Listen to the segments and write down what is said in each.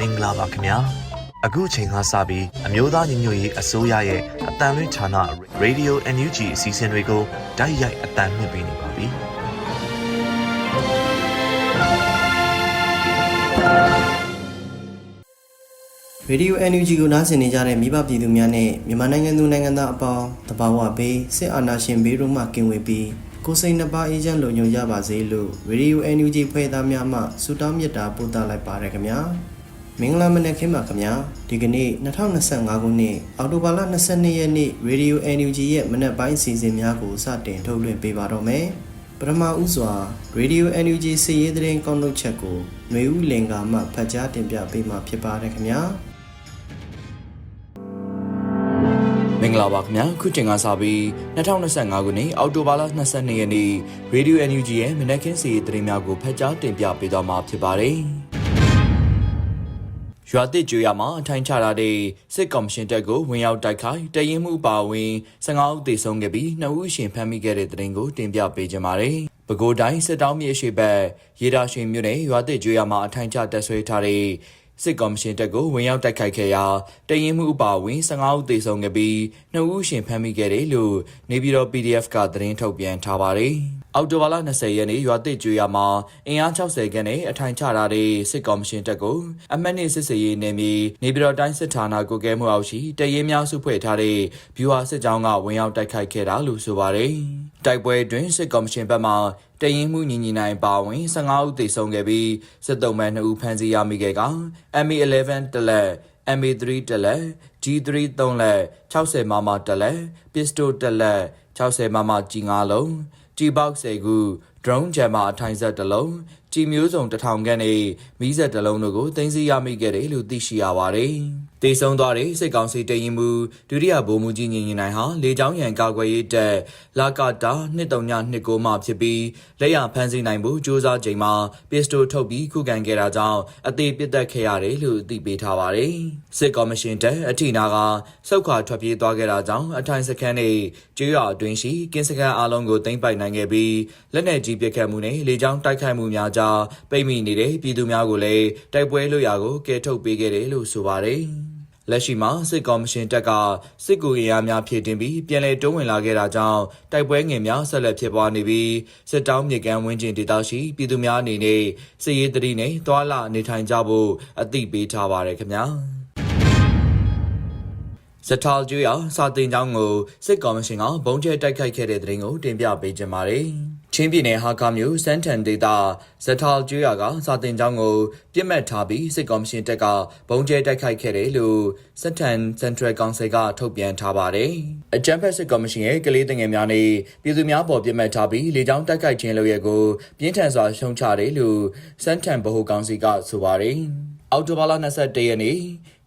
မင်္ဂလာပါခင်ဗျာအခုချိန်ကစပြီးအမျိုးသားညီညွတ်ရေးအစိုးရရဲ့အတန်လွင့်ဌာန Radio NUG အစီအစဉ်တွေကိုတိုက်ရိုက်အတန်လွှင့်ပေးနေပါပြီရေဒီယို NUG ကိုနားဆင်နေကြတဲ့မိဘပြည်သူများနဲ့မြန်မာနိုင်ငံသူနိုင်ငံသားအပေါင်းတဘာဝဘေးစစ်အာဏာရှင်ဘေးတို့မှကင်းဝေးပြီးကိုယ်စိတ်နှပါအေးချမ်းလုံခြုံကြပါစေလို့ရေဒီယို NUG ဖွဲ့သားများမှဆုတောင်းမေတ္တာပို့သလိုက်ပါရခင်ဗျာ မင်္ဂလာမနက်ခင်းပါခင်ဗျာဒီကနေ့2025ခုနှစ်အောက်တိုဘာလ22ရက်နေ့ရေဒီယို NUG ရဲ့မနက်ပိုင်းအစီအစဉ်များကိုစတင်ထုတ်လွှင့်ပေးပါတော့မယ်ပထမဦးစွာ Radio NUG စီရေးသတင်းကောက်နှုတ်ချက်ကိုຫນွေဦးလင်ကမှဖတ်ကြားတင်ပြပေးမှာဖြစ်ပါတယ်ခင်ဗျာမင်္ဂလာပါခင်ဗျာခုချိန်ကစပြီး2025ခုနှစ်အောက်တိုဘာလ22ရက်နေ့ Radio NUG ရဲ့မနက်ခင်းစီးသတင်းများကိုဖတ်ကြားတင်ပြပေးသွားမှာဖြစ်ပါတယ် ရွာတစ်ကျွေရမှာအထိုင်ချထားတဲ့စစ်ကော်မရှင်တပ်ကိုဝင်ရောက်တိုက်ခိုက်တရင်မှုပါဝင်15ဦးသေဆုံးခဲ့ပြီး2ဦးရှင်ဖမ်းမိခဲ့တဲ့သတင်းကိုတင်ပြပေးကြပါမယ်။ပဲခူးတိုင်းစစ်တောင်းမြေရှိဘက်ရေဒါရှင်မြို့နယ်ရွာတစ်ကျွေရမှာအထိုင်ချတပ်ဆွဲထားတဲ့စစ်ကော်မရှင်တပ်ကိုဝင်ရောက်တိုက်ခိုက်ခဲ့ရာတရင်မှုအပါအဝင်15ဦးသေဆုံးခဲ့ပြီး2ဦးရှင်ဖမ်းမိခဲ့တယ်လို့နေပြည်တော် PDF ကသတင်းထုတ်ပြန်ထားပါတယ်။ အောက်တိုဘာလ20ရက်နေ့ရွာတစ်ကျွေရမှာအင်အား60ခန်းနဲ့အထိုင်ချထားတဲ့စစ်ကော်မရှင်တပ်ကိုအမတ်နေစစ်စေးရေးနယ်မြေနေပြည်တော်တိုင်းစစ်ဌာနကိုကဲမှုအောက်ရှိတရင်များစုဖွဲ့ထားတဲ့ဗျူဟာစစ်ကြောင်းကဝင်ရောက်တိုက်ခိုက်ခဲ့တာလို့ဆိုပါတယ်။တိုက်ပွဲတွင်စစ်ကော်မရှင်ဘက်မှတရင်မှုညီညီနိုင်ပါဝင်15ဦးသေဆုံးခဲ့ပြီးစစ်တုံးမှ2ဦးဖမ်းဆီးရမိခဲ့က MA11 တလက် MA3 တလက် G3 3လက်60မမတလက်ပစ္စတိုတလက်60မမကြီး9လုံး G-box 10ခု drone jammer အထိုင်ဆက်တစ်လုံးကြည်မျိုးစုံတစ်ထောင်ခန့်နဲ့မီးဆက်တစ်လုံးတို့ကိုတင်စီရမိခဲ့တယ်လို့သိရှိရပါတယ်။တေဆုံးသွားတဲ့စစ်ကောင်စီတရင်မူဒုတိယဗိုလ်မှူးကြီးညင်ညင်နိုင်ဟာလေကြောင်းရန်ကာကွယ်ရေးတပ်လာကာတာ2329မှဖြစ်ပြီးလက်ရဖမ်းဆီးနိုင်ဖို့စ조사ချိန်မှာပစ္စတိုထုတ်ပြီးခုခံခဲ့တာကြောင့်အသေးပစ်သက်ခဲ့ရတယ်လို့သိပေးထားပါတယ်။စစ်ကော်မရှင်တပ်အထီနာကစောက်ခွာထွက်ပြေးသွားခဲ့တာကြောင့်အထိုင်စခန်းနဲ့ကျေးရွာအတွင်းရှိကင်းစခန်းအလုံးကိုသိမ်းပိုက်နိုင်ခဲ့ပြီးလက်နက်ကြီးပစ်ခတ်မှုနဲ့လေကြောင်းတိုက်ခိုက်မှုများကြောင့်ပိတ်မိနေတဲ့ပြည်သူများကိုလည်းတိုက်ပွဲလွတ်ရာကိုကယ်ထုတ်ပေးခဲ့တယ်လို့ဆိုပါတယ်။လက်ရှိမှာစစ်ကော်မရှင်တပ်ကစစ်ကူအင်အားများဖြည့်တင်ပြီးပြန်လည်တွန်းဝင်လာခဲ့တာကြောင့်တိုက်ပွဲငယ်များဆက်လက်ဖြစ်ပွားနေပြီးစစ်တောင်းမြေကမ်းဝင်းကျင်ဒေသရှိပြည်သူများအနေနဲ့စစ်ရေးတတိနဲ့တွာလာနေထိုင်ကြဖို့အသိပေးထားပါရခင်ဗျာ။စ tal ကျွေးရစာတင်ကြောင်းကိုစစ်ကော်မရှင်ကဘုံကျဲတိုက်ခိုက်ခဲ့တဲ့တဲ့ရင်ကိုတင်ပြပေးကြပါမယ်။ ချင်းပြည်နယ်ဟာကာမြို့စန်တန်ဒေတာစ tal ကျွေးရကစာတင်ကြောင်းကိုပြစ်မှတ်ထားပြီးစစ်ကော်မရှင်တပ်ကဘုံကျဲတိုက်ခိုက်ခဲ့တယ်လို့စက်တန်စင်ထရယ်ကောင်စီကထုတ်ပြန်ထားပါတယ်။အကြံဖက်စစ်ကော်မရှင်ရဲ့ကလေးတငယ်များနဲ့ပြည်သူများပေါ်ပြစ်မှတ်ထားပြီးလေကြောင်းတိုက်ခိုက်ခြင်းလုပ်ရကိုပြင်းထန်စွာရှုံချတယ်လို့စန်တန်ဗဟိုကောင်စီကဆိုပါတယ်။အောက်တိုဘာလ21ရက်နေ့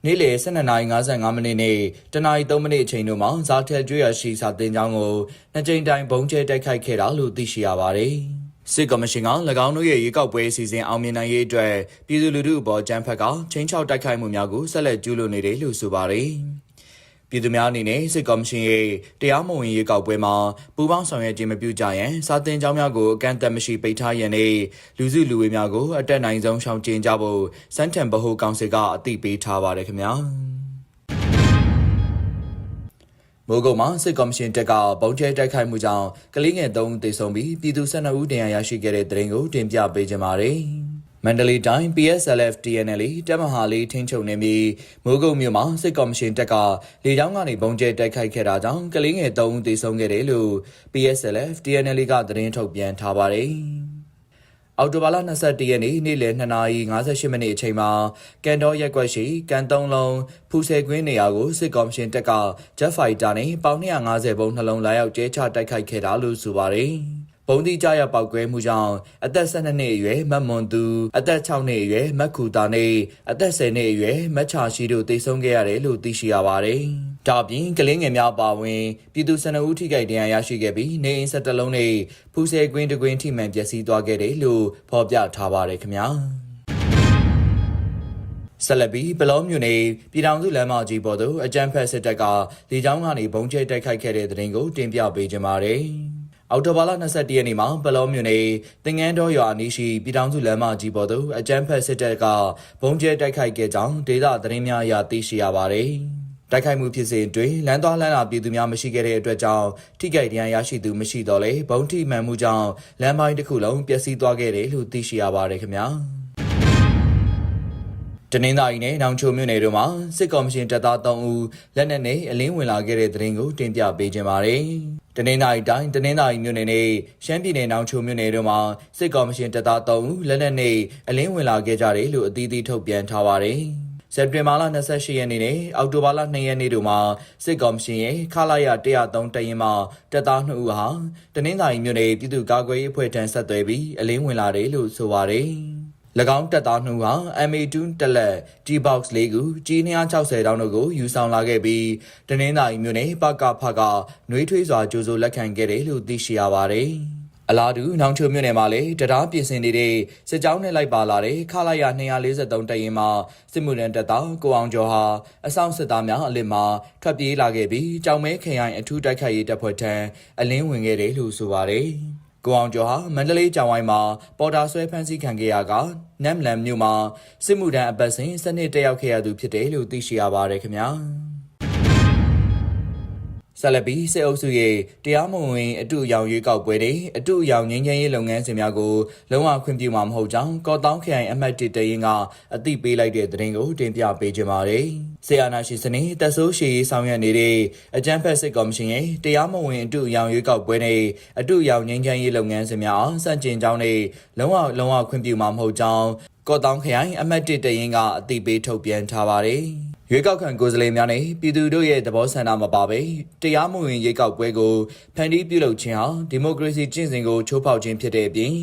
နေ့လယ်12:55မိနစ်နဲ့တနာရီ3မိနစ်အချိန်တို့မှာဇာတယ်ကျွေးရရှိစာတင်ကြောင်းကိုနှစ်ကြိမ်တိုင်ဘုံကျဲတိုက်ခိုက်ခဲ့တာလို့သိရှိရပါတယ်။စစ်ကော်မရှင်က၎င်းတို့ရဲ့ရေကောက်ပွဲအစီအစဉ်အောင်မြင်နိုင်ရေးအတွက်ပြည်သူလူထုအပေါ်ကြမ်းဖက်ကချင်းချောက်တိုက်ခိုက်မှုများကိုဆက်လက်ကျူးလွန်နေတယ်လို့ဆိုပါတယ်။ ပြည်သူများအနေနဲ့စစ်ကော်မရှင်ရဲ့တရားမဝင်ရေကောက်ပွဲမှာပူးပေါင်းဆောင်ရွက်ခြင်းမပြုကြရန်စာတင်ကြောင်းများကိုအကန့်အသတ်မရှိပိတ်ထားရန်နဲ့လူစုလူဝေးများကိုအတက်နိုင်ဆုံးရှောင်ကျဉ်ကြဖို့စန်တန်ဘဟုကောင်စီကအသိပေးထားပါတယ်ခင်ဗျာမိုးကုတ်မှာစစ်ကော်မရှင်တပ်ကဗုံးကျဲတိုက်ခိုက်မှုကြောင့်ကလေးငယ်၃ဦးသေဆုံးပြီးပြည်သူ12ဦးဒဏ်ရာရရှိခဲ့တဲ့တဲ့ရင်ကိုတင်ပြပေးကြပါမယ်။ မန္တလေးတိုင်း PSLF TNL တပ်မဟာလေးထင်းချုံနေပြီးမိုးကုတ်မြို့မှာစစ်ကော်မရှင်တပ်ကလေကြောင်းကနေဘုံကျဲတိုက်ခိုက်ခဲ့တာကြောင့်ကလေးငယ်၃ဦးသေဆုံးခဲ့တယ်လို့ PSLF TNL ကသတင်းထုတ်ပြန်ထားပါတယ်။အော်တိုဘာလ22ရက်နေ့နေ့လယ်2:58မိနစ်အချိန်မှာကန်တော်ရက်ကွက်ရှိကန်တုံးလုံးဖူဆယ်ကွင်းနေရာကိုစစ်ကော်မရှင်တပ်ကဂျက်ဖိုက်တာနဲ့ပေါင်250ဘုံနှလုံးလာရောက်ကျဲချတိုက်ခိုက်ခဲ့တာလို့ဆိုပါတယ်။ ဘုံတိကြရပောက်ကွဲမှုကြောင့်အသက်12နှစ်အရွယ်မတ်မွန်သူအသက်6နှစ်အရွယ်မတ်ခူတာနဲ့အသက်10နှစ်အရွယ်မတ်ချာရှိတို့တေဆုံးခဲ့ရတယ်လို့သိရှိရပါတယ်။ဒါ့အပြင်ကလင်းငယ်များပါဝင်ပြည်သူ12ဦးထိခိုက်ဒဏ်ရာရရှိခဲ့ပြီးနေအိမ်17လုံးနဲ့ဖူးဆဲကွင်းတကွင်းထိမှန်ပျက်စီးသွားခဲ့တယ်လို့ဖော်ပြထားပါတယ်ခင်ဗျာ။ဆက်လက်ပြီးဘလောမြို့နယ်ပြည်ထောင်စုလမ်းမကြီးပေါ်သို့အကြမ်းဖက်စစ်တပ်ကလေကြောင်းကနေဘုံကျဲတိုက်ခိုက်ခဲ့တဲ့တဲ့ရင်ကိုတင်ပြပေးကြပါမယ်။ အော်တိုဘာလ22ရက်နေ့မှာပလောမြို့နယ်တင်ငန်းတော်ရွာအနီးရှိပြည်ထောင်စုလမ်းမကြီးပေါ်သို့အကြမ်းဖက်စစ်တပ်ကဘုံကျဲတိုက်ခိုက်ခဲ့ကြောင်းဒေသသတင်းများအရသိရှိရပါတယ်။တိုက်ခိုက်မှုဖြစ်စဉ်တွင်လမ်းသွားလမ်းလာပြည်သူများမရှိခဲ့တဲ့အတွက်ကြောင့်ထိခိုက်ဒဏ်ရာရရှိသူမရှိတော့လေဘုံထိမှန်မှုကြောင့်လမ်းပိုင်းတစ်ခုလုံးပျက်စီးသွားခဲ့တယ်လို့သိရှိရပါတယ်ခင်ဗျာ။ တနင်္သာရီနဲ့နောင်ချိုမြို့နယ်တို့မှာစစ်ကောင်ရှင်တပ်သား3ဦးလက်နက်နဲ့အလင်းဝင်လာခဲ့တဲ့တဲ့ရင်ကိုတင်ပြပေးခြင်းပါတယ်။တနင်္သာရီတိုင်းတနင်္သာရီမြို့နယ်နဲ့ရှမ်းပြည်နယ်နောင်ချိုမြို့နယ်တို့မှာစစ်ကောင်ရှင်တပ်သား3ဦးလက်နက်နဲ့အလင်းဝင်လာခဲ့ကြတယ်လို့အသီးသီးထုတ်ပြန်ထားပါတယ်။စက်တင်ဘာလ28ရက်နေ့နဲ့အောက်တိုဘာလ2ရက်နေ့တို့မှာစစ်ကောင်ရှင်ရဲ့ခလာရ103တရင်မှတပ်သား2ဦးဟာတနင်္သာရီမြို့နယ်ပြည်သူ့ကာကွယ်ရေးအဖွဲ့ထံဆက်သွယ်ပြီးအလင်းဝင်လာတယ်လို့ဆိုပါတယ်။၎ င်းတပ်သားနှုတ်ဟာ MA2 တက်လက် G-box လေးခု G260 တောင်းတို့ကိုယူဆောင်လာခဲ့ပြီးတနင်္သာရီမြို့နယ်ပကဖကနှွေးထွေးစွာကြိုးစိုးလက်ခံခဲ့တယ်လို့သိရှိရပါတယ်။အလားတူနောင်ချိုမြို့နယ်မှာလည်းတရားပြင်ဆင်နေတဲ့စစ်ကြောင်းနဲ့လိုက်ပါလာတဲ့ခလာရ243တရင်မှာစစ်မှုရန်တပ်သားကိုအောင်ကျော်ဟာအဆောင်စစ်သားများအလစ်မှာထွက်ပြေးလာခဲ့ပြီးကြောင်မဲခရိုင်အထူးတိုက်ခိုက်ရေးတပ်ဖွဲ့ထံအလင်းဝင်ခဲ့တယ်လို့ဆိုပါတယ်။ ကိုအောင်ကျော်ဟာမန္တလေးကြောင်ဝိုင်းမှာပေါ်တာဆွဲဖမ်းဆီးခံခဲ့ရကနမ်လန်မြို့မှာစစ်မှုထမ်းအပတ်စဉ်စနစ်တက်ရောက်ခဲ့ရသူဖြစ်တယ်လို့သိရှိရပါတယ်ခင်ဗျာ ဆလဘီစေအုပ်စုရဲ့တရားမဝင်အတူအယောင်ရွေးကောက်ပွဲတွေအတူအယောင်ငင်းငင်းရေးလုပ်ငန်းစဉ်များကိုလုံးဝခွင့်ပြုမှာမဟုတ်ကြောင်းကော့တောင်းခရိုင်အမှတ်1တရင်ကအသိပေးလိုက်တဲ့သတင်းကိုတင်ပြပေးကြပါမယ်။ဆေအာနာရှိစနစ်တက်ဆိုးရှည်ရေးဆောင်ရွက်နေတဲ့အကြံဖက်စစ်ကော်မရှင်ရဲ့တရားမဝင်အတူအယောင်ရွေးကောက်ပွဲတွေအတူအယောင်ငင်းငင်းရေးလုပ်ငန်းစဉ်များအောင်စန့်ကျင်ကြောင်းနဲ့လုံးဝလုံးဝခွင့်ပြုမှာမဟုတ်ကြောင်းကော့တောင်းခရိုင်အမှတ်1တရင်ကအသိပေးထုတ်ပြန်ထားပါတယ်။ ရွေးကောက်ခံကိုယ်စားလှယ်များနဲ့ပြည်သူတို့ရဲ့သဘောဆန္ဒမပါဘဲတရားမဝင်ရွေးကောက်ပွဲကိုဖန်တီးပြုလုပ်ခြင်းဟာဒီမိုကရေစီကျင့်စဉ်ကိုချိုးဖောက်ခြင်းဖြစ်တဲ့အပြင်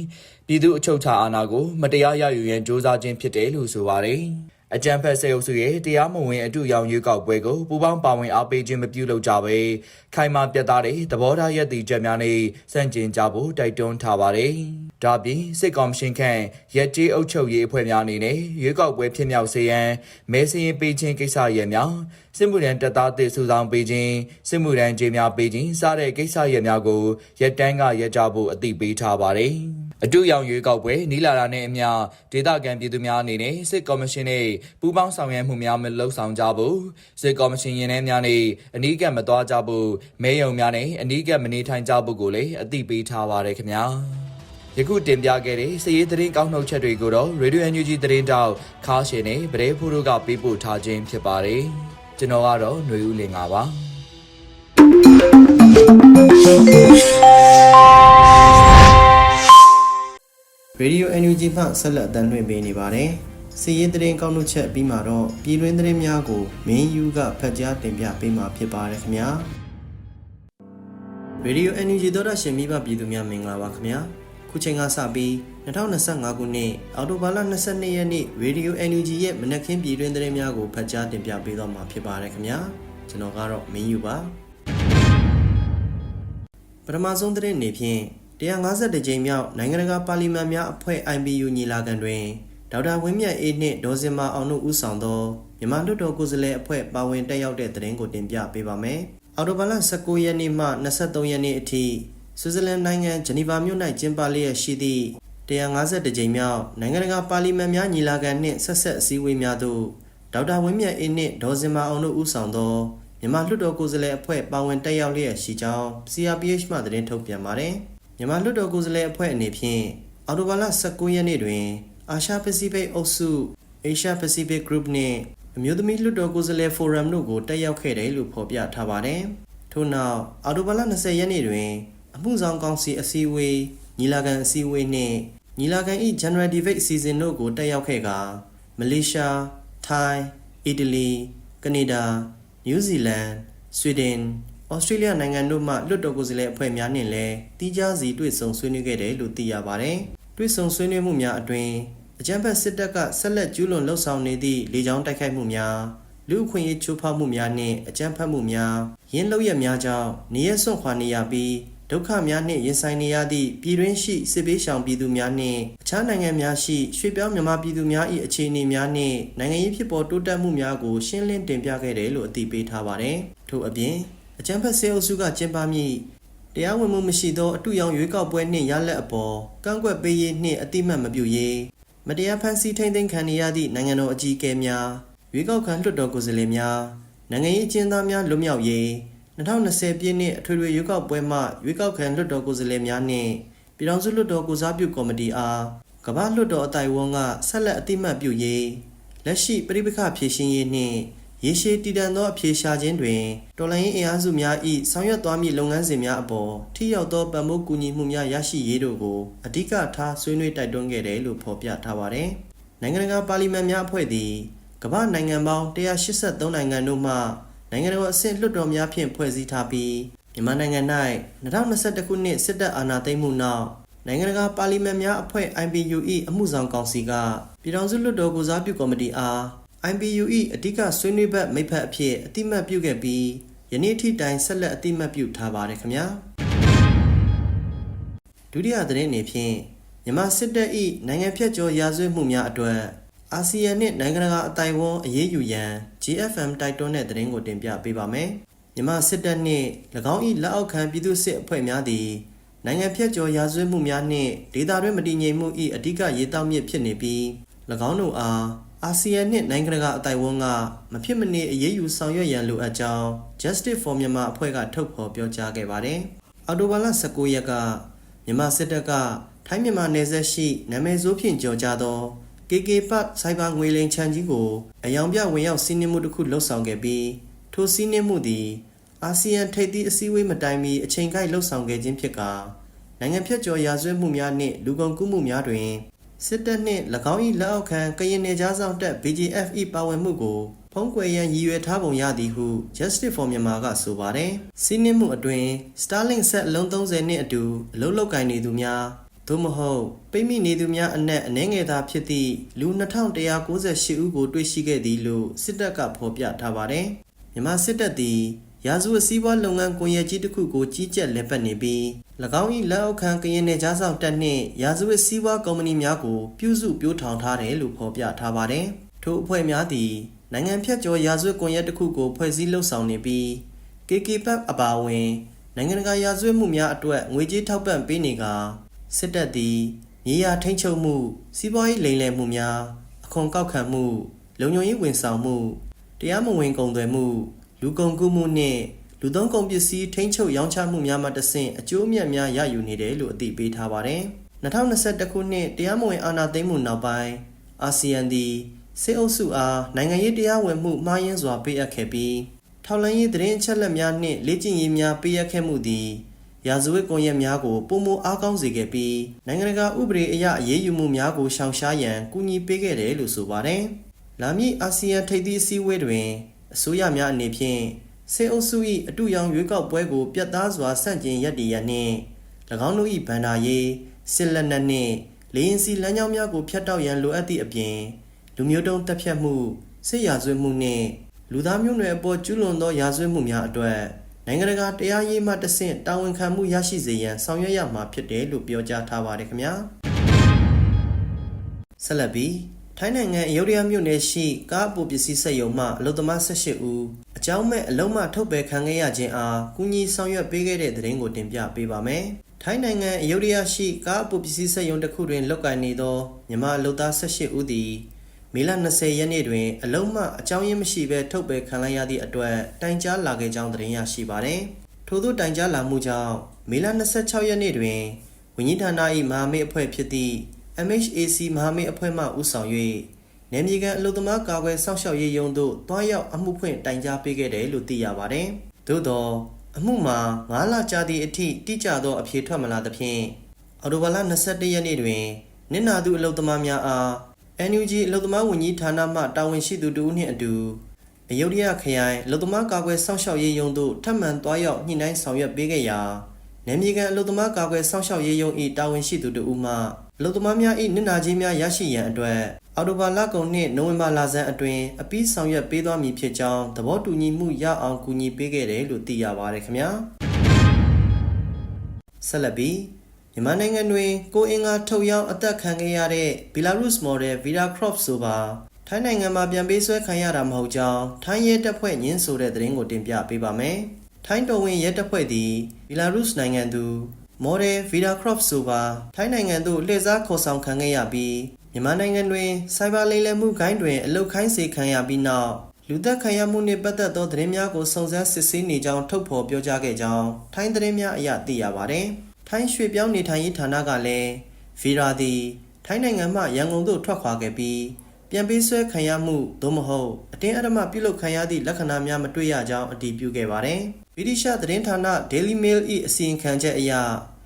ပြည်သူအချုပ်အခြာအာဏာကိုမတရားရယူရန်ကြိုးစားခြင်းဖြစ်တယ်လို့ဆိုပါတယ်။ အကြံဖက်စေအုပ်စုရဲ့တရားမဝင်အတူရောင်ရွေးကောက်ပွဲကိုပူးပေါင်းပါဝင်အားပေးခြင်းမပြုလုပ်ကြဘဲခိုင်မာပြတ်သားတဲ့သဘောထားရည်တည်ချက်များနဲ့စန့်ကျင်ကြဖို့တိုက်တွန်းထားပါတယ်။ဒါပြင်စစ်ကော်မရှင်ခန့်ရက်ကြီးအုပ်ချုပ်ရေးအဖွဲ့များအနေနဲ့ရွေးကောက်ပွဲဖြစ်မြောက်စေရန်မဲစင်းပေးခြင်းကိစ္စရပ်များစစ်မှုထမ်းတပ်သားတစ်စုဆောင်ပေးခြင်းစစ်မှုထမ်းကြီးများပေးခြင်းစတဲ့ကိစ္စရပ်များကိုရက်တန်းကရက်ကြဖို့အသိပေးထားပါတယ်။အတူရောင်ရွေးကောက်ပွဲနီလာလာနဲ့အမျှဒေသခံပြည်သူများအနေနဲ့စစ်ကော်မရှင်နဲ့ပူးပေါင်းဆောင်ရွက်မှုများမလှုပ်ဆောင်ကြဖို့စစ်ကော်မရှင်ရင်ထဲများနဲ့အနီးကပ်မသွားကြဖို့မဲယုံများနဲ့အနီးကပ်မနေထိုင်ကြဖို့ကိုလည်းအသိပေးထားပါတယ်ခင်ဗျာယခုတင်ပြခဲ့တဲ့စည်ရေးသတင်းကောက်နှုတ်ချက်တွေကိုတော့ Radio NUG သတင်းတောက်ခါရှင်နဲ့ဗရဲဖူတို့ကပေးပို့ထားခြင်းဖြစ်ပါတယ်ကျွန်တော်ကတော့ຫນွေဦးလင်ပါပါရေဒီယို NUG မှဆက်လက်အသံလွှင့်ပေးနေပါတယ်။ စီရေးသတင်းကောက်နှုတ်ချက်ပြီးမှတော့ပြည်တွင်းသတင်းများကိုမင်းယူကဖတ်ကြားတင်ပြပေးမှာဖြစ်ပါတယ်ခင်ဗျာ။ရေဒီယို NUG သောတာရှင်မိဘပြည်သူများမင်္ဂလာပါခင်ဗျာ။ခုချိန်ကစပြီး2025ခုနှစ်အောက်တိုဘာလ22ရက်နေ့ရေဒီယို NUG ရဲ့မနက်ခင်းပြည်တွင်းသတင်းများကိုဖတ်ကြားတင်ပြပေးတော့မှာဖြစ်ပါတယ်ခင်ဗျာ။ကျွန်တော်ကတော့မင်းယူပါ။ပထမဆုံးသတင်းအနေဖြင့်152ကြိမ်မြောက်နိုင်ငံတကာပါလီမန်များအဖွဲ့ IPU ညီလာခံတွင် ဒေါက်တာဝင်းမြတ်အေးနှင့်ဒေါ်စင်မာအောင်တို့ဦးဆောင်သောမြန်မာလွှတ်တော်ကိုယ်စားလှယ်အဖွဲ့ပါဝင်တက်ရောက်တဲ့သတင်းကိုတင်ပြပေးပါမယ်။အော်တိုဘာလ19ရက်နေ့မှ23ရက်နေ့အထိဆွစ်ဇာလန်နိုင်ငံဂျနီဗာမြို့၌ကျင်းပလျက်ရှိသည့်152ကြိမ်မြောက်နိုင်ငံတကာပါလီမန်များညီလာခံနှင့်ဆက်ဆက်အစည်းအဝေးများသို့ဒေါက်တာဝင်းမြတ်အေးနှင့်ဒေါ်စင်မာအောင်တို့ဦးဆောင်သောမြန်မာလွှတ်တော်ကိုယ်စားလှယ်အဖွဲ့ပါဝင်တက်ရောက်လျက်ရှိကြောင်း CRPH မှသတင်းထုတ်ပြန်ပါတယ်။မြန်မာလွှတ်တော်ကိုယ်စားလှယ်အဖွဲ့အနေဖြင့်အော်တိုဘာလ19ရက်နေ့တွင် အာရှပစိဖိတ်အုပ်စု Asia Pacific Group နှင့်အမျိုးသမီးလွှတ်တော်ကိုယ်စားလှယ်ဖိုရမ်တို့ကိုတက်ရောက်ခဲ့တယ်လို့ဖော်ပြထားပါတယ်။ထို့နောက်အော်တိုဘာလ20ရက်နေ့တွင် အမှုဆောင်ကောင်စီအစည်းအဝေးညီလာခံအစည်းအဝေးနှင့်ညီလာခံ၏ General Debate အစီအစဉ်တို့ကိုတက်ရောက်ခဲ့ကာမလေးရှား၊ထိုင်း၊အီတလီ၊ကနေဒါ၊နယူးဇီလန်၊ဆွီဒင်ဩစတြေးလျနိုင်ငံတို့မှလွှတ်တော်ကိုယ်စားလှယ်အဖွဲ့များနှင့်လည်းတီးခြားစီတွေ့ဆုံဆွေးနွေးခဲ့တယ်လို့သိရပါတယ်။တွေ့ဆုံဆွေးနွေးမှုများအတွင် အကြမ်းဖက်စစ်တပ်ကဆက်လက်ကျူးလွန်လှုပ်ဆောင်နေသည့်လေကြောင်းတိုက်ခိုက်မှုများလူအခွင့်အရေးချိုးဖောက်မှုများနှင့်အကြမ်းဖက်မှုများရင်းလုပ်ရများကြောင့်နေရစွန့်ခွာနေရပြီးဒုက္ခများနှင့်ရင်ဆိုင်နေရသည့်ပြည်တွင်းရှိစစ်ပေးရှောင်ပြည်သူများနှင့်အခြားနိုင်ငံများရှိရွှေ့ပြောင်းမြန်မာပြည်သူများ၏အခြေအနေများနှင့်နိုင်ငံရေးဖြစ်ပေါ်တိုးတက်မှုများကိုရှင်းလင်းတင်ပြခဲ့တယ်လို့အသိပေးထားပါတယ်။ထို့အပြင်အကြံဖက်ဆေးအုပ်စုကကျင်းပမည့်တရားဝင်မှုမရှိသောအတူရောင်ရွေးကောက်ပွဲနှင့်ရလက်အပေါ်ကန့်ကွက်ပေးရေးနှင့်အတိမတ်မပြုရေး မတရားဖန်ဆီးထိန်းသိမ်းခံနေရသည့်နိုင်ငံတော်အကြီးအကဲများရွေးကောက်ခံလွှတ်တော်ကိုယ်စားလှယ်များနိုင်ငံရေးအကျဉ်းသားများလွတ်မြောက်ရေး2020ပြည့်နှစ်အထွေထွေရွေးကောက်ပွဲမှရွေးကောက်ခံလွှတ်တော်ကိုယ်စားလှယ်များနှင့်ပြည်ထောင်စုလွှတ်တော်ကိုစားပြုကော်မတီအားကမ္ဘာလွှတ်တော်အတိုင်ဝန်းကဆက်လက်အတိမတ်ပြုရေးလက်ရှိပြည်ပခဖြည့်ရှင်ရေးနှင့် ရေရှည်တည်တံ့သောအဖြေရှာခြင်းတွင်တော်လှန်ရေးအင်အားစုများ၏ဆောင်ရွက်သွားမည့်လုပ်ငန်းစဉ်များအပေါ်ထိရောက်သောပံ့ပိုးကူညီမှုများရရှိရေးတို့ကိုအဓိကထားဆွေးနွေးတိုက်တွန်းခဲ့တယ်လို့ဖော်ပြထားပါတယ်။နိုင်ငံတကာပါလီမန်များအဖွဲ့သည်ကမ္ဘာနိုင်ငံပေါင်း183နိုင်ငံတို့မှနိုင်ငံတော်အဆင့်လွှတ်တော်များဖြင့်ဖွဲ့စည်းထားပြီးမြန်မာနိုင်ငံ၌2021ခုနှစ်စစ်တပ်အာဏာသိမ်းမှုနောက်နိုင်ငံတကာပါလီမန်များအဖွဲ့ IPU ၏အမှုဆောင်ကောင်စီကပြည်ထောင်စုလွှတ်တော်ကိုစားပြုကော်မတီအား IPU ၏အဓိကဆွေးနွေးဘက်မိတ်ဖက်အဖြစ်အတိမတ်ပြုခဲ့ပြီးယနေ့ထိတိုင်ဆက်လက်အတိမတ်ပြုထားပါတယ်ခင်ဗျာဒုတိယသတင်းအနေဖြင့်မြန်မာစစ်တပ်၏နိုင်ငံဖြတ်ကျော်ရာဇဝတ်မှုများအတွက်အာဆီယံနှင့်နိုင်ငံတကာအတိုင်အဝန်းအရေးယူရန် GFM တိုက်တွန်းတဲ့သတင်းကိုတင်ပြပေးပါမယ်မြန်မာစစ်တပ်နှင့်၎င်း၏လက်အောက်ခံပြည်သူ့စစ်အဖွဲ့များသည်နိုင်ငံဖြတ်ကျော်ရာဇဝတ်မှုများနှင့်ဒေသတွင်းမတည်ငြိမ်မှု၏အဓိကရေတောက်မြစ်ဖြစ်နေပြီး၎င်းတို့အား အာဆီယံနှင့်နိုင်ငံတကာအတိုင်အဝန်းကမဖြစ်မနေအရေးယူဆောင်ရွက်ရန်လိုအပ်ကြောင်း Justice for Myanmar အဖွဲ့ကထုတ်ဖော်ပြောကြားခဲ့ပါတယ်။အော်တိုဘာလ19ရက်ကမြန်မာစစ်တပ်ကထိုင်းမြန်မာနယ်စပ်ရှိနာမည်ဆိုးဖြင့်ကြော်ကြားသော KK Park စိုက်ဘာငွေလိမ်ချန်ကြီးကိုအယောင်ပြဝင်ရောက်စီးနင်းမှုတစ်ခုလှုပ်ဆောင်ခဲ့ပြီးထိုစီးနင်းမှုသည်အာဆီယံထိပ်သီးအစည်းအဝေးမတိုင်မီအချိန်ကိုက်လှုပ်ဆောင်ခဲ့ခြင်းဖြစ်ကာနိုင်ငံဖြတ်ကျော်ရာဇဝတ်မှုများနှင့်လူကုန်ကူးမှုများတွင် စစ်တပ်နှင့်၎င်း၏လက်အောက်ခံကရင်နယ်ကြားဆောင်တပ် BGF ၏ပါဝင်မှုကိုဖုံးကွယ်ရန်ရည်ရွယ်ထားပုံရသည်ဟု Justice for Myanmar ကဆိုပါတယ်။စီးနင်းမှုအတွင်း Starlink ဆက်အလုံး30နှင့်အတူအလုံးလောက်ကင်နေသူများသို့မဟုတ်ပိတ်မိနေသူများအနက်အနှဲငယ်သာဖြစ်သည့်လူ2198ဦးကိုတွေ့ရှိခဲ့သည်လို့စစ်တပ်ကဖော်ပြထားပါတယ်။မြန်မာစစ်တပ်သည် ရာဇဝတ်စည်းပွားလုပ်ငန်းကွန်ရက်ကြီးတစ်ခုကိုကြီးကြပ်လည်ပတ်နေပြီး၎င်း၏လက်အောက်ခံကရင်နယ်ကြားဆောင်တပ်နှင့်ရာဇဝတ်စည်းပွားကုမ္ပဏီများကိုပြုစုပြောထောင်ထားတယ်လို့ဖော်ပြထားပါတယ်။ထိုအဖွဲ့များသည်နိုင်ငံဖြတ်ကျော်ရာဇဝတ်ကွန်ရက်တစ်ခုကိုဖွဲ့စည်းလှုပ်ဆောင်နေပြီး KK Park အပါအဝင်နိုင်ငံတကာရာဇဝတ်မှုများအတွက်ငွေကြေးထောက်ပံ့ပေးနေကစစ်တပ်သည်မြေယာထိန်းချုပ်မှုစီးပွားရေးလိမ်လည်မှုများအခွန်ကောက်ခံမှု လုံခြုံရေးဝန်ဆောင်မှုတရားမဝင်ကုန်သွယ်မှု လူကုန်ကူးမှုနှင့်လူသုံးကုန်ပစ္စည်းထိန်းချုပ်ရောင်းချမှုများမှတဆင့်အကျိုးအမြတ်များရယူနေတယ်လို့အသိပေးထားပါတယ်။2021ခုနှစ်တရားမဝင်အာဏာသိမ်းမှုနောက်ပိုင်းအာဆီယံသည်စစ်အုပ်စုအားနိုင်ငံရေးတရားဝင်မှုမှားယွင်းစွာပေးအပ်ခဲ့ပြီးထောက်လှမ်းရေးသတင်းအချက်အလက်များနှင့်လေ့ကျင့်ရေးများပေးအပ်ခဲ့မှုသည်ရာဇဝတ်ကွန်ရက်များကိုပုံမအားကောင်းစေခဲ့ပြီးနိုင်ငံတကာဥပဒေအရအရေးယူမှုများကိုရှောင်ရှားရန်ကူညီပေးခဲ့တယ်လို့ဆိုပါတယ်။လာမည့်အာဆီယံထိပ်သီးအစည်းအဝေးတွင် အစိုးရများအနေဖြင့်စေအုပ်စု၏အတူရောင်ရွေးကောက်ပွဲကိုပြတ်သားစွာဆန့်ကျင်ရည်တည်ရန်နှင့်၎င်းတို့၏ဗန္ဒာရေးစစ်လက်နက်နှင့်လေရင်စီလမ်းကြောင်းများကိုဖျက်တောက်ရန်လိုအပ်သည့်အပြင်လူမျိုးတုံးတပ်ဖြတ်မှုစစ်ရာဇဝတ်မှုနှင့်လူသားမျိုးနွယ်အပေါ်ကျူးလွန်သောရာဇဝတ်မှုများအတွက်နိုင်ငံတကာတရားရေးမှတဆင့်တာဝန်ခံမှုရရှိစေရန်ဆောင်ရွက်ရမှာဖြစ်တယ်လို့ပြောကြားထားပါတယ်ခင်ဗျာဆက်လက်ပြီး ထိုင်းနိုင်ငံအယုဒ္ဓယမြို့နယ်ရှိကားအပူပစ္စည်းစက်ရုံမှအလုသမား18ဦးအကြောင်းမဲ့အလုံးမထုတ်ပယ်ခံခဲ့ရခြင်းအားကုညီဆောင်ရွက်ပေးခဲ့တဲ့တဲ့ရင်ကိုတင်ပြပေးပါမယ်။ထိုင်းနိုင်ငံအယုဒ္ဓယရှိကားအပူပစ္စည်းစက်ရုံတစ်ခုတွင်လုပ်ကိုင်နေသောမြန်မာအလုသား18ဦးသည်မေလ20ရက်နေ့တွင်အလုံးမအကြောင်းရင်းမရှိဘဲထုတ်ပယ်ခံလိုက်ရသည့်အတွက်တိုင်ကြားလာခဲ့ကြောင်းသတင်းရရှိပါသည်။ထို့သောတိုင်ကြားလာမှုကြောင့်မေလ26ရက်နေ့တွင်ဝန်ကြီးဌာန၏မဟာမိတ်အဖွဲ့ဖြစ်သည့် MHAC မဟာမိတ်အဖွဲ့မှဦးဆောင်၍နယ်မြေကန်အလုသမားကာကွယ်စောင့်ရှောက်ရေးယုံတို့တွားရောက်အမှုဖွင့်တိုင်ကြားပေးခဲ့တယ်လို့သိရပါတယ်။သို့သောအမှုမှာ9လကြာသည့်အထိတိကျသောအဖြေထွက်မလာသဖြင့်အော်တိုဘာလ21ရက်နေ့တွင်နင်နာသူအလုသမားများအား NUG အလုသမားဝန်ကြီးဌာနမှတာဝန်ရှိသူတို့နှင့်အတူအယုဒ္ဓယခရိုင်အလုသမားကာကွယ်စောင့်ရှောက်ရေးယုံတို့ထပ်မံတွားရောက်ညှိနှိုင်းဆောင်ရွက်ပေးခဲ့ရာနယ်မြေကန်အလုသမားကာကွယ်စောင့်ရှောက်ရေးယုံ၏တာဝန်ရှိသူတို့မှ အလုသမားများ၏နစ်နာခြင်းများရရှိရန်အတွက်အော်တိုဘာလကုန်နှင့်နိုဝင်ဘာလဆန်းအတွင်းအပြီးဆောင်ရွက်ပေးသွားမည်ဖြစ်ကြောင်းသဘောတူညီမှုရအောင်ကူညီပေးခဲ့တယ်လို့သိရပါတယ်ခင်ဗျာဆက်လက်ပြီးမြန်မာနိုင်ငံတွင်ကိုအင်္ဂါထုတ်ရောင်းအသက်ခံခဲ့ရတဲ့ Belarus Model Vera Crop ဆိုပါထိုင်းနိုင်ငံမှာပြန်ပေးဆွဲခံရတာမဟုတ်ကြောင်းထိုင်းရဲတပ်ဖွဲ့ညင်းဆိုတဲ့သတင်းကိုတင်ပြပေးပါမယ်ထိုင်းတော်ဝင်ရဲတပ်ဖွဲ့သည်ဘီလာရုစ်နိုင်ငံသူ မော်ဒယ်ဗီဒါခရော့ဆိုပါထိုင်းနိုင်ငံသို့လှည့်စားခေါ်ဆောင်ခံခဲ့ရပြီးမြန်မာနိုင်ငံတွင်စိုက်ဘာလိမ်လည်မှုဂိုင်းတွင်အလုတ်ခိုင်းစေခံရပြီးနောက်လူသက်ခံရမှုနှင့်ပတ်သက်သောသတင်းများကိုစုံစမ်းစစ်ဆေးနေကြောင်းထုတ်ဖော်ပြောကြားခဲ့ကြောင်းထိုင်းသတင်းများအရသိရပါသည်။ထိုင်းရွှေပြောင်းနေထိုင်ရေးဌာနကလည်းဗီရာသည်ထိုင်းနိုင်ငံမှရန်ကုန်သို့ထွက်ခွာခဲ့ပြီးပြန်ပေးဆွဲခံရမှုသို့မဟုတ်အတင်းအဓမ္မပြုလုပ်ခံရသည့်လက္ခဏာများမတွေ့ရကြောင်းအတည်ပြုခဲ့ပါတယ်။ဗြိတိရှသတင်းဌာန Daily Mail ၏အစီရင်ခံချက်အရ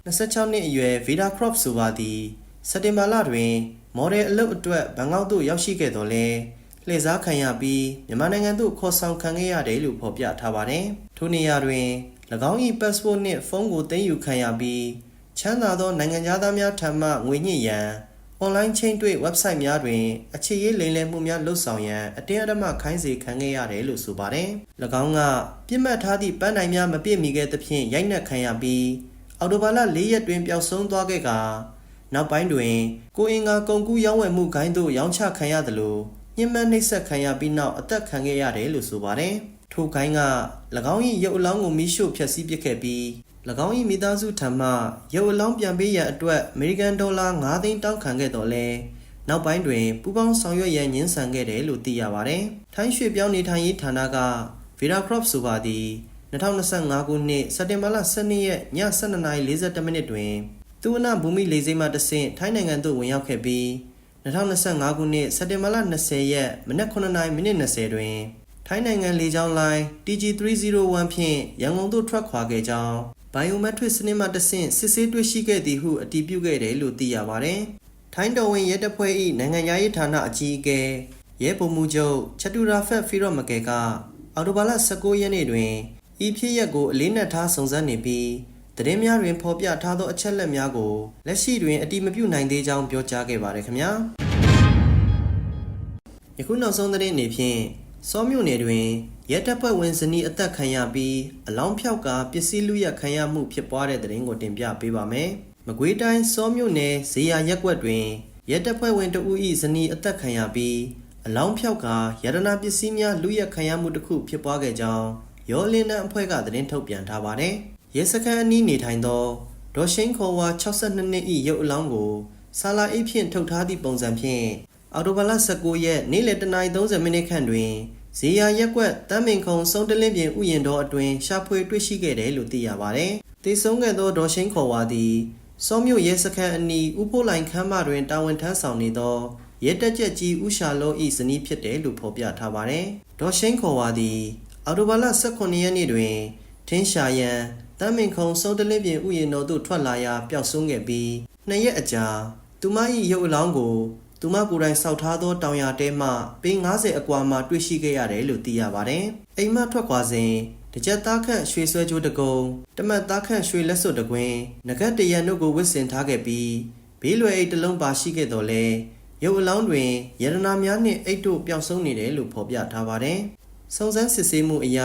26နှစ်အရွယ် Vida Crop ဆိုပါသည်စက်တင်ဘာလတွင် မော်ဒယ်အလုပ်အတွက်ဘန်ကောက်သို့ရောက်ရှိခဲ့တော်လဲလှည့်စားခံရပြီးမြန်မာနိုင်ငံသို့ခေါ်ဆောင်ခံခဲ့ရတယ်လို့ဖော်ပြထားပါတယ်။ထိုနေရာတွင်၎င်း၏ပတ်စပို့နှင့်ဖုန်းကိုသိမ်းယူခံရပြီးချမ်းသာသောနိုင်ငံသားများထံမှငွေညှစ်ရန်အွန်လိုင်းချင်းတွေ့ website များတွင်အခြေရေးလိမ်လည်မှုများလှုပ်ဆောင်ရန်အတင်းအဓမ္မခိုင်းစေခံခဲ့ရတယ်လို့ဆိုပါတယ်။၎င်းကပြစ်မှတ်ထားသည့်ပန်းတိုင်များမပြည့်မီခဲ့သဖြင့်ရိုက်နှက်ခံရပြီး အော်တိုဘာလ၄ရက်တွင်ပျောက်ဆုံးသွားခဲ့ကာနောက်ပိုင်းတွင်ကိုအင်္ဂါကုန်ကူးရောင်းဝယ်မှုဂိုင်းသို့ရောင်းချခံရသလိုညှဉ်းပန်းနှိပ်စက်ခံရပြီးနောက်အသက်ခံခဲ့ရတယ်လို့ဆိုပါတယ်။ထိုဂိုင်းက၎င်း၏ရုပ်အလောင်းကိုမိရှို့ဖျက်ဆီးပစ်ခဲ့ပြီး၎င်း၏မိသားစုထံမှရုပ်အလောင်းပြန်ပေးရန်အတွက်အမေရိကန်ဒေါ်လာ9သိန်းတောင်းခံခဲ့တော်လဲနောက်ပိုင်းတွင်ပူပေါင်းဆောင်ရွက်ရန်ညှင်းဆန်ခဲ့တယ်လို့သိရပါတယ်။ထိုင်းရွှေပြောင်းနေထိုင်ရေးဌာနက Vera Crop ဆိုပါသည် 2025ခုနှစ်စက်တင်ဘာလ12ရက်ည12:42မိနစ်တွင်သူဝနဘူမိလေဆိပ်မှတဆင့်ထိုင်းနိုင်ငံသို့ဝင်ရောက်ခဲ့ပြီး2025ခုနှစ်စက်တင်ဘာလ20ရက်မနက်9:00မိနစ်20တွင်ထိုင်းနိုင်ငံလေကြောင်းလိုင်း TG301 ဖြင့်ရန်ကုန်သို့ထွက်ခွာခဲ့ကြောင်းဘိုင်ယိုမက်ထရစ်စနစ်မှတဆင့်စစ်ဆေးတွေ့ရှိခဲ့သည်ဟုအတည်ပြုခဲ့တယ်လို့သိရပါတယ်။ထိုင်းတော်ဝင်ရဲတပ်ဖွဲ့၏နိုင်ငံရေးဌာနအကြီးအကဲရဲဗိုလ်မှူးချုပ်ချက်တူရာဖက်ဖီရော့မကဲကအော်တိုဘာလ19ရက်နေ့တွင် ဤဖြစ်ရက်ကိုအလေးနက်ထားစုံစမ်းနေပြီးသတင်းများတွင်ဖော်ပြထားသောအချက်လက်များကိုလက်ရှိတွင်အတိမပြုနိုင်သေးကြောင်းပြောကြားခဲ့ပါတယ်ခင်ဗျာယခုနောက်ဆုံးသတင်းအနေဖြင့်စောမြို့နယ်တွင်ရဲတပ်ဖွဲ့ဝင်ဇနီးအသက်ခံရပြီးအလောင်းဖြောက်ကပစ္စည်းလူရက်ခံရမှုဖြစ်ပွားတဲ့သတင်းကိုတင်ပြပေးပါမယ်မကွေးတိုင်းစောမြို့နယ်ဇေယျရက်ကွက်တွင်ရဲတပ်ဖွဲ့ဝင်တဦး၏ဇနီးအသက်ခံရပြီးအလောင်းဖြောက်ကရတနာပစ္စည်းများလူရက်ခံရမှုတစ်ခုဖြစ်ပွားခဲ့ကြောင်း ရောလင်းတန်းအဖွဲ့ကသတင်းထုတ်ပြန်ထားပါတယ်။ရဲစခန်းအနီးနေထိုင်သောဒေါ်ရှိန်ခေါ်ဝါ62နှစ်၏ရုပ်အလောင်းကိုဆာလာအိတ်ဖြင့်ထုတ်ထားသည့်ပုံစံဖြင့်အော်တိုဘလ19ရက်နေ့လယ်တနာရီ30မိနစ်ခန့်တွင်ဇေယျရက်ကွက်တမ်းမင်ခုံစုံတလင်းပြင်ဥယျာဉ်တော်အတွင်ရှာဖွေတွေ့ရှိခဲ့တယ်လို့သိရပါတယ်။တည်ဆုံးခဲ့သောဒေါ်ရှိန်ခေါ်ဝါသည်စောမြို့ရဲစခန်းအနီးဥဖိုးလိုင်ခမ်းမတွင်တာဝန်ထမ်းဆောင်နေသောရဲတက်ချက်ကြီးဥရှာလုံး၏ဇနီးဖြစ်တယ်လို့ဖော်ပြထားပါတယ်။ဒေါ်ရှိန်ခေါ်ဝါသည် အော်တိုဘာလ18ရက်နေ့တွင် ထင်းရှာရန်တမ်းမင်ခုံစုံတလင်းပြင်ဥယျာဉ်တော်သို့ထွက်လာရာပျောက်ဆုံးခဲ့ပြီးနှစ်ရက်အကြာသူမ၏ရုပ်အလောင်းကိုသူမကိုယ်တိုင်စောက်ထားသောတောင်ယာတဲမှပေ90အကွာမှတွေ့ရှိခဲ့ရတယ်လို့သိရပါတယ်။အိမ်မထွက်ခွာစဉ်တကြက်သားခန့်ရွှေဆွဲကြိုးတကုံတမတ်သားခန့်ရွှေလက်စွပ်တကွင်းငကတ်တရံတို့ကိုဝစ်စင်ထားခဲ့ပြီးဘေးလွယ်အိတ်တစ်လုံးပါရှိခဲ့တော်လဲရုပ်အလောင်းတွင်ယရနာများနှင့်အိတ်တို့ပျောက်ဆုံးနေတယ်လို့ဖော်ပြထားပါတယ်။ စုံစမ်းစစ်ဆေးမှုအရ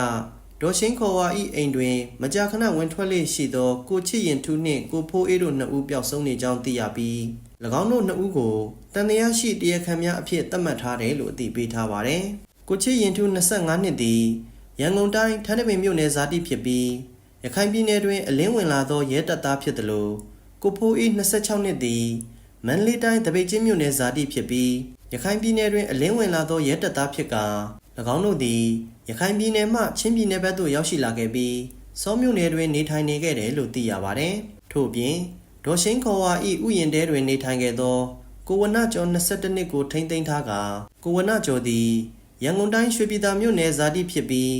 ဒေါ်ရှင်းခေါ်ဝါဤအိမ်တွင် မကြာခဏဝင်ထွက်လေရှိသော ကိုချစ်ရင်ထူးနှင့်ကိုဖိုးအေးတို့နှစ်ဦးပျောက်ဆုံးနေကြောင်းသိရပြီး၎င်းတို့နှစ်ဦးကိုတန်တရားရှိတရားခံများအဖြစ်သတ်မှတ်ထားတယ်လို့အသိပေးထားပါတယ်။ကိုချစ်ရင်ထူး25နှစ်သည်ရန်ကုန်တိုင်းထန်းတပင်မြို့နယ်ဇာတိဖြစ်ပြီးရခိုင်ပြည်နယ်တွင်အလင်းဝင်လာသောရဲတပ်သားဖြစ်သလိုကိုဖိုးအေး26နှစ်သည်မန္တလေးတိုင်းတပိတ်ချင်းမြို့နယ်ဇာတိဖြစ်ပြီးရခိုင်ပြည်နယ်တွင်အလင်းဝင်လာသောရဲတပ်သားဖြစ်ကာ၎ င်းတို့သည်ရခိုင်ပြည်နယ်မှချင်းပြည်နယ်ဘက်သို့ရောက်ရှိလာခဲ့ပြီးစောမြို့နယ်တွင်နေထိုင်နေခဲ့တယ်လို့သိရပါတယ်။ထို့ပြင်ဒေါ်ရှင်းခေါ်ဝါဤဥယျင်တဲတွင်နေထိုင်ခဲ့သော ကိုဝနကျော်22နှစ်ကိုထိမ့်သိမ်းထားကာကိုဝနကျော်သည်ရန်ကုန်တိုင်းရွှေပြည်သာမြို့နယ်ဇာတိဖြစ်ပြီး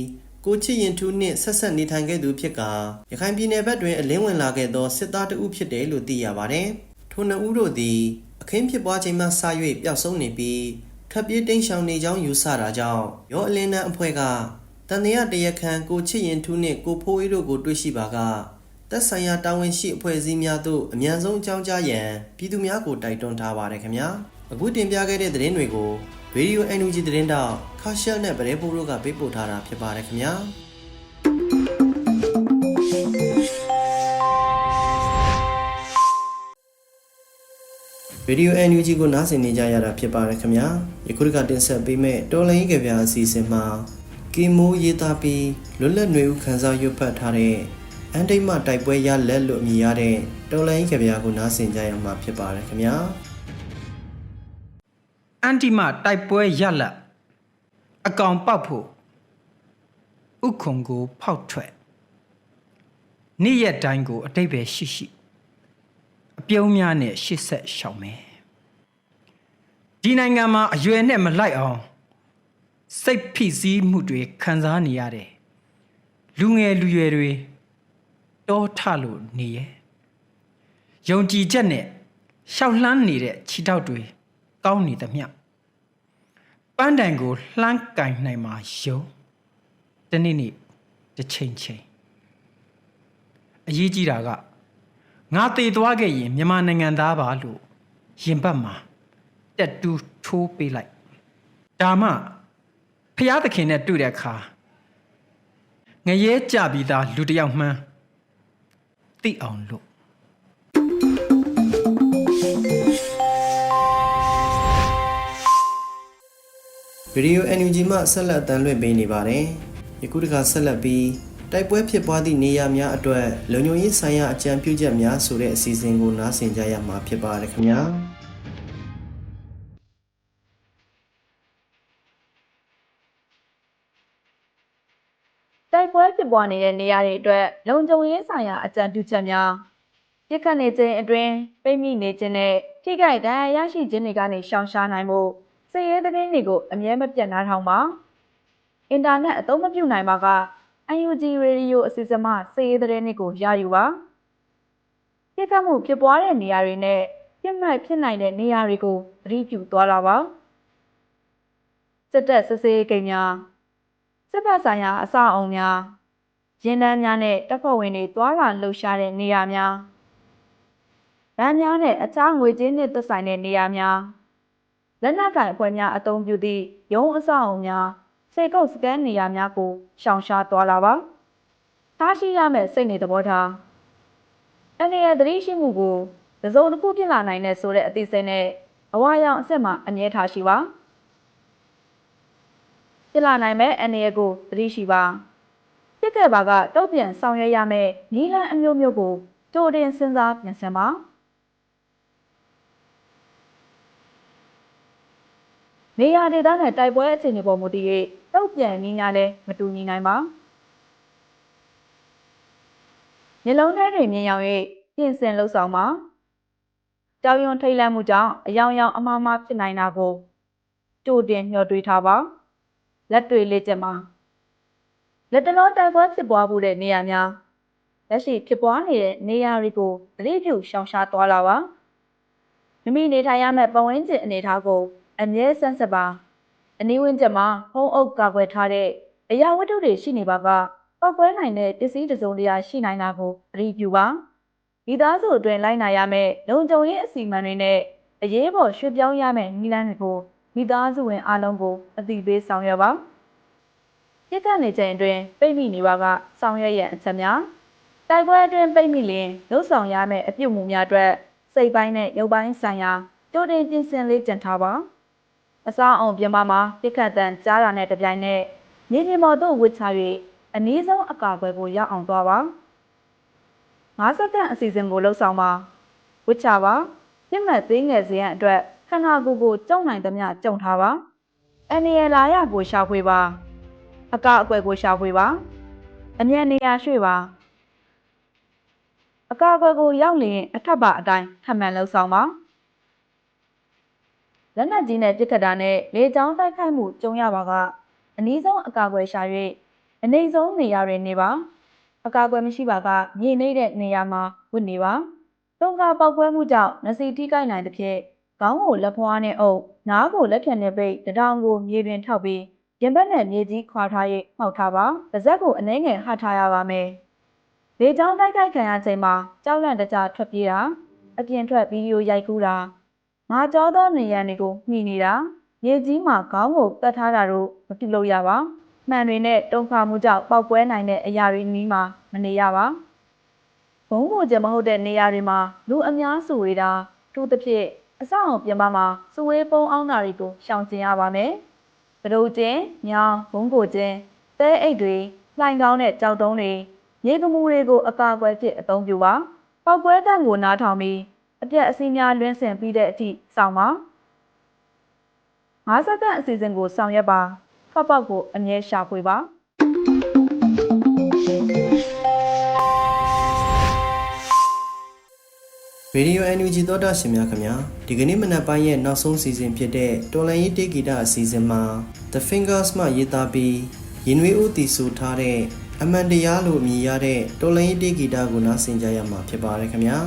ကိုချစ်ရင်ထူးနှင့်ဆက်ဆက်နေထိုင်ခဲ့သူဖြစ်ကာရခိုင်ပြည်နယ်ဘက်တွင်အလင်းဝင်လာခဲ့သောစစ်သားတဦးဖြစ်တယ်လို့သိရပါတယ်။ထိုနှစ်ဦးတို့သည်အခင်းဖြစ်ပွားချိန်မှစ၍ပျောက်ဆုံးနေပြီး ထွက်ပြေးတိမ်းရှောင်နေကြောင်းယူဆတာကြောင့်ရောအလင်းတန်းအဖွဲ့ကတန်တရားတရခန်ကိုချစ်ရင်ထူးနှင့်ကိုဖိုးအေးတို့ကိုတွေ့ရှိပါကသက်ဆိုင်ရာတာဝန်ရှိအဖွဲ့အစည်းများသို့အမြန်ဆုံးအကြောင်းကြားရန်ပြည်သူများကိုတိုက်တွန်းထားပါတယ်ခင်ဗျာအခုတင်ပြခဲ့တဲ့သတင်းတွေကို Radio NUG သတင်းတောက်ခါရှယ်နဲ့ဗရဲပိုးတို့ကပေးပို့ထားတာဖြစ်ပါတယ်ခင်ဗျာ ဗီဒီယို NUG ကိုနားဆင်နေကြရတာဖြစ်ပါတယ်ခင်ဗျာယခုတစ်ခါတင်ဆက်ပေးမယ့်တော်လိုင်းကဗျာအစီအစဉ်မှာကီမိုးရေးသားပြီးလွတ်လပ်နေဦးခန်းစားရွတ်ဖတ်ထားတဲ့အန်တိတ်မတိုက်ပွဲရလက်လို့အမည်ရတဲ့တော်လိုင်းကြပြာကိုနားဆင်ကြရမှာဖြစ်ပါတယ်ခင်ဗျာအန်တီမတိုက်ပွဲရလက်အကောင်ပေါက်ဖို့ဥခုံကိုဖောက်ထွက်နေ့ရက်တိုင်းကိုအတိတ်ပဲရှိရှိ အပြုံးများနဲ့ရှစ်ဆက်ရှောင်မယ်ဒီနိုင်ငံမှာအရွယ်နဲ့မလိုက်အောင်စိတ်ဖိစီးမှုတွေခံစားနေရတယ်လူငယ်လူရွယ်တွေတောထလို့နေရဲ့ယုံကြည်ချက်နဲ့ရှောက်လှမ်းနေတဲ့ခြေထောက်တွေကောင်းနေသမျှပန်းတိုင်ကိုလှမ်းကင်နိုင်မှာယုံတနေ့နေ့တစ်ချိန်ချိန်အရေးကြီးတာက ငါတည်သွားခဲ့ရင်မြန်မာနိုင်ငံသားပါလို့ရင်ပတ်မှာတက်တူးထိုးပေးလိုက်ဒါမှဖျားသခင်နဲ့တွေ့တဲ့အခါငရဲကြပြီးသားလူတစ်ယောက်မှန်းသိအောင်လို့ဗီဒီယို NUG မှဆက်လက်အတန်းလွှင့်ပေးနေပါတယ်ယခုတစ်ခါဆက်လက်ပြီး တိုက်ပွဲဖြစ်ပွားသည့်နေရာများအတွက်လုံခြုံရေးဆိုင်ရာအကြံပြုချက်များဆိုတဲ့အစီအစဉ်ကိုနားဆင်ကြရမှာဖြစ်ပါတယ်ခင်ဗျာ တိုက်ပွဲဖြစ်ပွားနေတဲ့နေရာတွေအတွက်လုံခြုံရေးဆိုင်ရာအကြံပြုချက်များပြစ်ခတ်နေခြင်းအတွင်းပိတ်မိနေခြင်းနဲ့ထိခိုက်ဒဏ်ရာရရှိခြင်းတွေကနေရှောင်ရှားနိုင်မှုစစ်ရေးသတင်းတွေကိုအမြဲမပြတ်နားထောင်ပါအင်တာနက်အသုံးမပြုနိုင်ပါက UNG Radio အစီအစဉ်မှစစ်ရေးသတင်းတွေကိုရယူပါပြစ်ခတ်မှုဖြစ်ပွားတဲ့နေရာတွေနဲ့ပြစ်မှတ်ဖြစ်နိုင်တဲ့နေရာတွေကိုသတိပြုသွားလာပါစစ်တပ်စစ်ဆေးရေးဂိတ်များစစ်ဘက်ဆိုင်ရာအဆောက်အအုံများရင်းနှန်းများနဲ့တပ်ဖွဲ့ဝင်တွေတွာလာလှုပ်ရှားတဲ့နေရာများဗန်းများနဲ့အခြားငွေကြေးနှင့်သက်ဆိုင်တဲ့နေရာများလက်နက်ကိုင်အဖွဲ့များအသုံးပြုသည့်ရုံးအဆောက်အအုံများ စေကုတ်စကန်နေရာများကိုရှောင်ရှားသွားလာပါထားရှိရမယ့်စိတ်နေသဘောထားအနေနဲ့သတိရှိမှုကိုသစုံတစ်ခုဖြစ်လာနိုင်တဲ့ဆိုတဲ့အသိစိတ်နဲ့အဝါရောင်အဆက်မှာအမြဲထားရှိပါဖြစ်လာနိုင်မဲ့အနေရကိုသတိရှိပါဖြစ်ခဲ့ပါကတုတ်ပြန်ဆောင်ရွက်ရမယ့်နီလန်အမျိုးမျိုးကိုကြိုတင်စဉ်းစားပြင်ဆင်ပါနေရာဒေသနဲ့တိုက်ပွဲအခြေအနေပေါ်မူတည်၍ တုတ်ပြန်နည်းများလည်းမတူညီနိုင်ပါမျိုးလုံးထဲတွင်မြင်ရောက်၍ပြင်ဆင်လှုပ်ဆောင်ပါကြောင်ရွံထိတ်လန့်မှုကြောင့်အယောင်ယောင်အမှားမှားဖြစ်နိုင်တာကိုကြိုတင်မျှော်တွေးထားပါလက်တွေလေ့ကျင့်ပါလက်တလုံးတိုက်ပွဲဖြစ်ပွားမှုတဲ့နေရာများလက်ရှိဖြစ်ပွားနေတဲ့နေရာတွေကိုသတိပြုရှောင်ရှားသွားလာပါမိမိနေထိုင်ရမယ့်ပတ်ဝန်းကျင်အနေအထားကိုအမြဲစမ်းစစ်ပါ အနည်းဝန်းကျင်မှာဖုံးအုပ်ကာကွယ်ထားတဲ့အရာဝတ္ထုတွေရှိနေပါကပောက်ကွဲနိုင်တဲ့ပစ္စည်းတစ်စုံတစ်ရာရှိနိုင်တာကိုသတိပြုပါမိသားစုအတွင်းလိုက်နာရမယ့်လုံခြုံရေးအစီအမံတွေနဲ့အရေးပေါ်ရွှေ့ပြောင်းရမယ့်နည်းလမ်းတွေကိုမိသားစုဝင်အားလုံးကိုအသိပေးဆောင်ရွက်ပါပြစ်ခတ်နေချိန်အတွင်းပိတ်မိနေပါကဆောင်ရွက်ရန်အချက်များတိုက်ပွဲအတွင်းပိတ်မိလျင်လှုပ်ဆောင်ရမယ့်အပြုတ်မှုများအတွက်စိတ်ပိုင်းနဲ့ရုပ်ပိုင်းဆိုင်ရာကြိုတင်ပြင်ဆင်လေးကြံထားပါ အစားအောင်ပြင်ပမှာပြစ်ခတ်တန်ကြားတာနဲ့တပြိုင်နက်မြေပြင်ပေါ်သို့ဝစ်ချ၍အနည်းဆုံးအကာအကွယ်ကိုရောက်အောင်သွားပါ50စက္ကန့်အစီအစဉ်ကိုလှုပ်ဆောင်ပါဝစ်ချပါပြစ်မှတ်သေးငယ်စေရန်အတွက်ခန္ဓာကိုယ်ကိုကြုံနိုင်သမျှကြုံထားပါအန်နီရလာရကိုရှာဖွေပါအကအကွယ်ကိုရှာဖွေပါအမြန်နေရာရွှေ့ပါအကအကွယ်ကိုရောက်လျင်အထက်ပါအတိုင်းထပ်မံလှုပ်ဆောင်ပါ လက်နက်ကြီးနဲ့ပြစ်ခတ်တာနဲ့လေကြောင်းတိုက်ခိုက်မှုကြုံရပါကအနည်းဆုံးအကာအကွယ်ရှာ၍အနည်းဆုံးနေရာတွင်နေပါအကာအကွယ်မရှိပါကမြေနေတဲ့နေရာမှာဝတ်နေပါတုံကပောက်ကွဲမှုကြောင့်နစီထိကိုက်နိုင်သဖြင့်ခေါင်းကိုလက်ဖွားနဲ့အုပ်နားကိုလက်ဖြံနဲ့ပိတ်တထောင်ကိုမြေပြင်ထောက်ပြီးရင်ဘတ်နဲ့မြေကြီးခွာထား၍မှောက်ထားပါ။ပါဇက်ကိုအနှဲငယ်ဟထားရပါမယ်။လေကြောင်းတိုက်ခိုက်ခံရချိန်မှာကြောက်လန့်တကြားထွက်ပြေးတာအပြင်ထွက်ဗီဒီယိုရိုက်ကူးတာ ငါကြောသောနေရန်တွေကိုမှီနေတာမြေကြီးမှာခေါင်းကိုပတ်ထားတာတို့မပြုလုပ်ရပါ။မှန်တွေနဲ့တုံခါမှုကြောင့်ပောက်ကွဲနိုင်တဲ့အရာတွေနီးမှာမနေရပါ။ဘုံကိုကျမဟုတ်တဲ့နေရာတွေမှာလူအများစုဝေးတာထို့သဖြင့်အဆောက်အုံပြင်ပမှာစုဝေးပုံအောင်တာတွေကိုရှောင်ကျဉ်ရပါမယ်။ပဒုတ်ကျင်း၊ညောင်၊ဘုံကိုကျင်းသဲအိတ်တွေလှိုင်ကောင်းတဲ့ကြောက်တုံးတွေရေကမူတွေကိုအကာအကွယ်ဖြစ်အသုံးပြုပါပောက်ကွဲတံကိုနားထောင်ပြီး အပြက်အစင်းများလွှင့်ဆင်ပြီးတဲ့အထိစောင့်ပါငါးစက္ကန့်အစီအစဉ်ကိုဆောင်ရွက်ပါဖတ်ပေါက်ကိုအမြဲရှာဖွေပါရေဒီယို NUG သောတာရှင်များခင်ဗျာဒီကနေ့မနက်ပိုင်းရဲ့နောက်ဆုံးစီစဉ်ဖြစ်တဲ့တော်လန်ရေးတေးဂီတအစီအစဉ်မှာ The Fingers မှရေးသားပြီးရင်နွေဦးတည်ဆိုထားတဲ့အမှန်တရားလို့အမည်ရတဲ့တော်လန်ရေးတေးဂီတကိုနားဆင်ကြရမှာဖြစ်ပါတယ်ခင်ဗျာ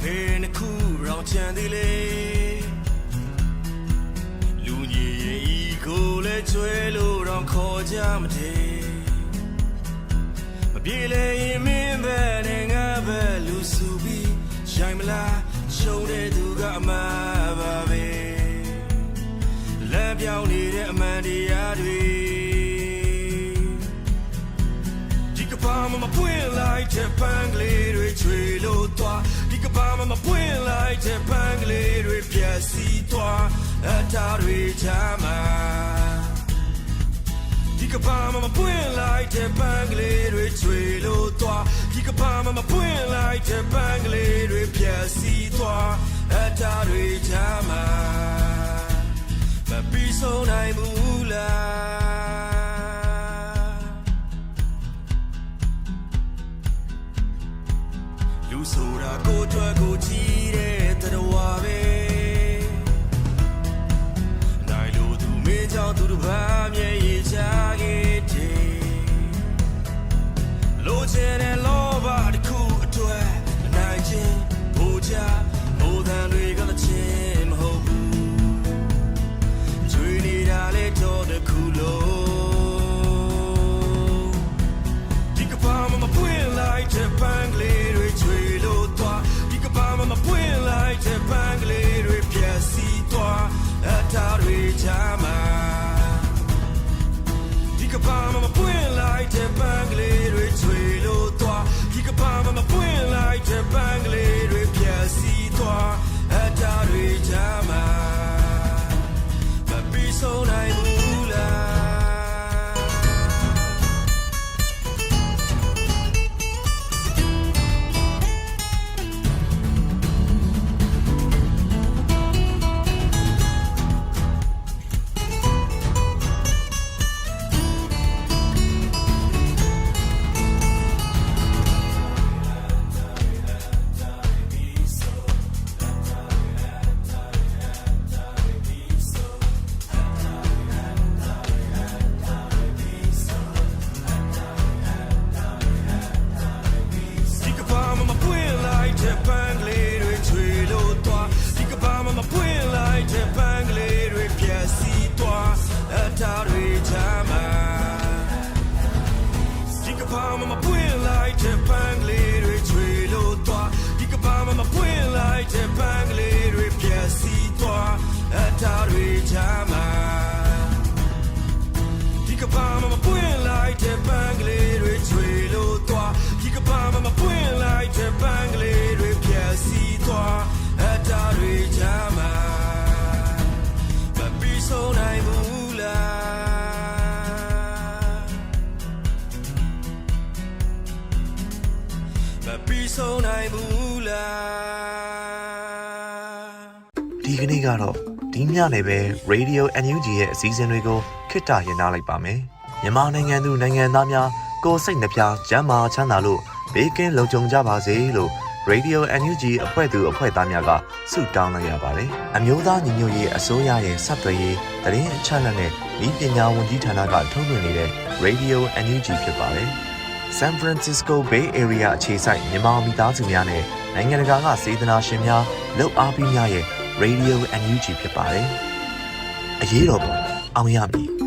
ဖေးနှစ်ခုရောင်ချန်သေးလေလူကြီးရဲ့ဤကိုလည်းကျွဲလို့တော့ခေါ်ကြမသေးမပြေလေရင်မင်းပဲနဲ့ငါပဲလူစုပြီးရှိုင်မလားရှုံးတဲ့သူကအမှားပါပဲလက်ပြောင်းနေတဲ့အမန်တရားတွေဒီကဘာမမပွင့်လိုက်တဲ့ပန်းကလေးတွေ လိုက်တဲ့ပန်းကလေးတွေပြက်စီးသွားအတားတွေချမ်းမှာဒီကဘာမမပွင့်လိုက်တဲ့ပန်းကလေးတွေချွေလို့သွားဒီကဘာမမပွင့်လိုက်တဲ့ပန်းကလေးတွေပြက်စီးသွားအတားတွေချမ်းမှာမပြီးဆုံးနိုင်ဘူးလားလူဆိုတာကိုယ်ထွက်ကိုကြည့်တဲ့တ ကြောင့်သူတစ်ပါးမျက်ရည်ချခဲ့ နေ့ကတော့ဒီညနေပဲ Radio NUG ရဲ့အစည်းအဝေးတွေကိုခਿੱတရနာလိုက်ပါမယ်မြန်မာနိုင်ငံသူနိုင်ငံသားများကိုယ်စိတ်နှပြကျန်းမာချမ်းသာလို့ဘေးကင်းလုံခြုံကြပါစေလို့ Radio NUG အဖွဲ့သူအဖွဲ့သားများကဆုတောင်းလိုက်ရပါတယ်အမျိုးသားညီညွတ်ရေးအစိုးရရဲ့စက်သွေးရေးတရင်အချက်အလက်နဲ့ဤပညာဝန်ကြီးဌာနကထုတ်လွှင့်နေတဲ့ Radio NUG ဖြစ်ပါတယ် San Francisco Bay Area အခြေစိုက်မြန်မာမိသားစုများနဲ့နိုင်ငံတကာကစေတနာရှင်များလှုပ်အားပေးများရဲ့ Radio NUG ဖြစ်ပါတယ်။အရေးတော်ပုံအောင်ရမည်